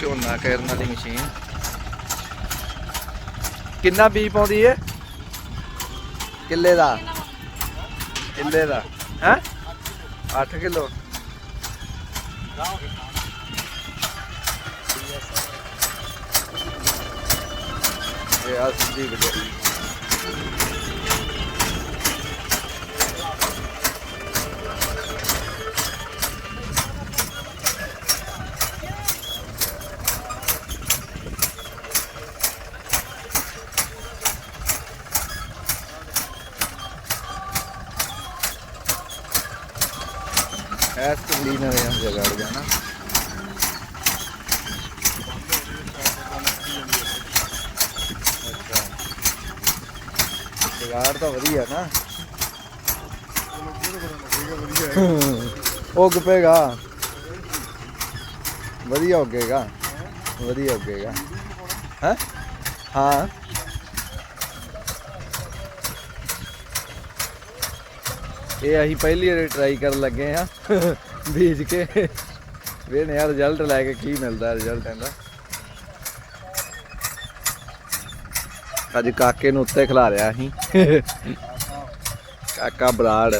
ਝੋਨਾ ਕਰਨ ਵਾਲੀ ਮਸ਼ੀਨ। ਕਿੰਨਾ ਬੀ ਪਾਉਂਦੀ ਏ? ਕਿੱਲੇ ਦਾ। ਕਿੱਲੇ ਦਾ ਹੈ? 8 ਕਿਲੋ। ਇਹ ਆ ਸਿੱਧੀ ਬਜਾਈ ਐਸ ਕਲੀਨਰ ਹੈ ਜਗੜ ਜਾਣਾ ਜਗਾੜ ਤਾਂ ਵਧੀਆ ਨਾ। ਉੱਗ ਪਏਗਾ। ਵਧੀਆ ਉੱਗੇਗਾ। ਵਧੀਆ ਉੱਗੇਗਾ। ਹੈ? ਹਾਂ। ਇਹ ਅਸੀਂ ਪਹਿਲੀ ਵਾਰ ਟਰਾਈ ਕਰਨ ਲੱਗੇ ਆ ਬੀਜ ਕੇ। ਵੇਖਦੇ ਆ ਰਿਜ਼ਲਟ ਲੈ ਕੇ ਕੀ ਮਿਲਦਾ ਰਿਜ਼ਲਟ ਇਹਦਾ। ਅੱਜ ਕਾਕੇ ਨੂੰ ਉੱਤੇ ਖਿਲਾ ਰਿਆ ਅਸੀਂ। ਕਾਕਾ ਬਰਾੜ।